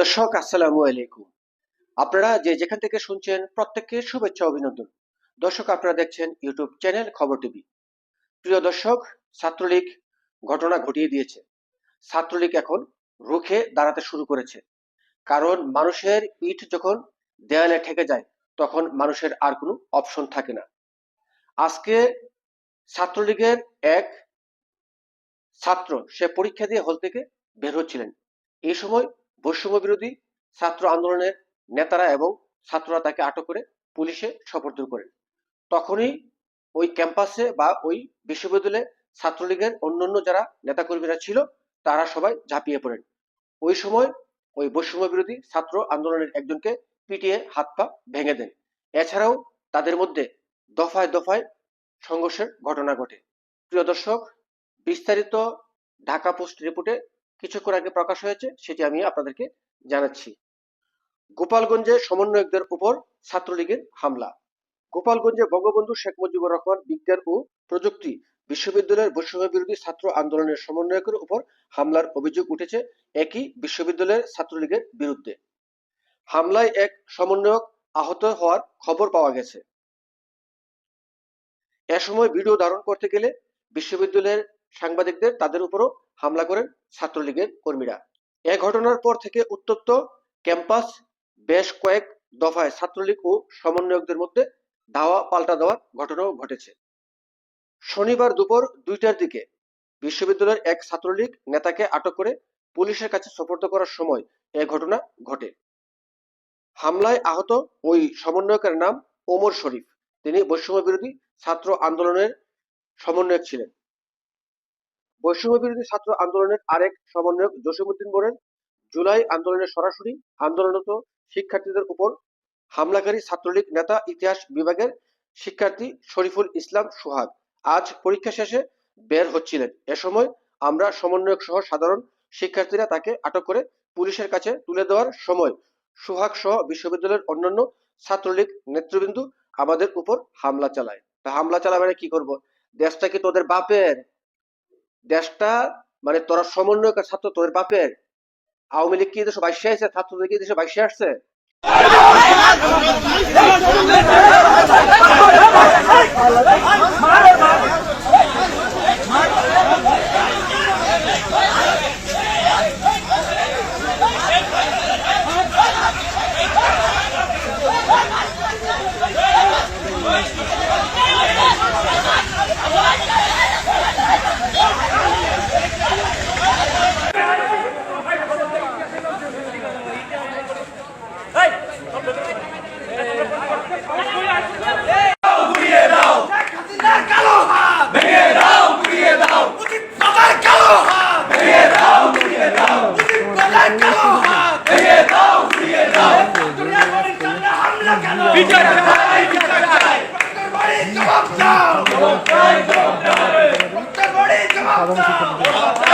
দর্শক, আসসালামু আলাইকুম। আপনারা যে যেখান থেকে শুনছেন, প্রত্যেককে শুভেচ্ছা অভিনন্দন। দর্শক, আপনারা দেখছেন ইউটিউব চ্যানেল খবর টিভি। প্রিয় দর্শক, ছাত্রলীগ ঘটনা ঘটিয়ে দিয়েছে। ছাত্রলীগ এখন রুখে দাঁড়াতে শুরু করেছে। কারণ মানুষের পিঠ যখন দেয়ালে ঠেকে যায়, তখন মানুষের আর কোনো অপশন থাকে না। আজকে ছাত্রলীগের এক ছাত্র, সে পরীক্ষা দিয়ে হল থেকে বের হচ্ছিলেন। এই সময় বৈষম্য বিরোধী ছাত্র আন্দোলনের নেতারা এবং ছাত্ররা তাকে আটক করে পুলিশে সোপর্দ করেন তখনই ওই ক্যাম্পাসে বা ওই বিশ্ববিদ্যালয়ে ছাত্রলীগের অন্যান্য যারা নেতাকর্মীরা ছিল, তারা সবাই ঝাঁপিয়ে পড়েন। ওই সময় ওই বৈষম্য বিরোধী ছাত্র আন্দোলনের একজনকে পিটিয়ে হাত পা ভেঙে দেন। এছাড়াও তাদের মধ্যে দফায় দফায় সংঘর্ষের ঘটনা ঘটে। প্রিয় দর্শক, বিস্তারিত ঢাকা পোস্ট রিপোর্টে কিছুক্ষণ আগে প্রকাশ হয়েছে, সেটি আমি আপনাদেরকে জানাচ্ছি। গোপালগঞ্জে সমন্বয়কদের উপর ছাত্রলীগের হামলা। গোপালগঞ্জে বঙ্গবন্ধু শেখ মুজিবুর রহমান বিজ্ঞান ও প্রযুক্তি বিশ্ববিদ্যালয়ের বৈষম্য বিরোধী ছাত্র আন্দোলনের সমন্বয়কের উপর হামলার অভিযোগ উঠেছে একই বিশ্ববিদ্যালয়ের ছাত্রলীগের বিরুদ্ধে। হামলায় এক সমন্বয়ক আহত হওয়ার খবর পাওয়া গেছে। এ সময় ভিডিও ধারণ করতে গেলে বিশ্ববিদ্যালয়ের সাংবাদিকদের তাদের উপরও হামলা করেন ছাত্রলীগের কর্মীরা। এ ঘটনার পর থেকে উত্তপ্ত ক্যাম্পাস বেশ কয়েক দফায় ছাত্রলীগ ও সমন্বয়কদের মধ্যে ধাওয়া পাল্টা দেওয়ার ঘটনাও ঘটেছে। শনিবার দুপুর দুইটার দিকে বিশ্ববিদ্যালয়ের এক ছাত্রলীগ নেতাকে আটক করে পুলিশের কাছে সোপর্দ করার সময় এ ঘটনা ঘটে। হামলায় আহত ওই সমন্বয়কের নাম ওমর শরীফ। তিনি বৈষম্য বিরোধী ছাত্র আন্দোলনের সমন্বয়ক ছিলেন। বৈষম্য বিরোধী ছাত্র আন্দোলনের আরেক সমন্বয়ক জসিমুদ্দিন বলেন, জুলাই আন্দোলনে সরাসরি আন্দোলনরত শিক্ষার্থীদের উপর হামলাকারী ছাত্রলীগ নেতা ইতিহাস বিভাগের শিক্ষার্থী শরীফুল ইসলাম সোহাগ আজ পরীক্ষা শেষে বের হচ্ছিলেন। এ সময় আমরা সমন্বয়ক সহ সাধারণ শিক্ষার্থীরা তাকে আটক করে পুলিশের কাছে তুলে দেওয়ার সময় সোহাগ সহ বিশ্ববিদ্যালয়ের অন্যান্য ছাত্রলীগ নেতৃবৃন্দ আমাদের উপর হামলা চালায়। তা হামলা চালাবে কি করব? দেশটা কি তোদের বাপের? দেশটা মানে তোরা সমন্বয় ছাত্র তোদের বাপের আওয়ামী লীগ কি দেশে বাইশে আসছে ছাত্রদের কি দেশে বাইশে আসছে বিচার চাই বিচার চাই বড়ি জবাব দাও জবাব দাও জবাব দাও বড়ি জবাব দাও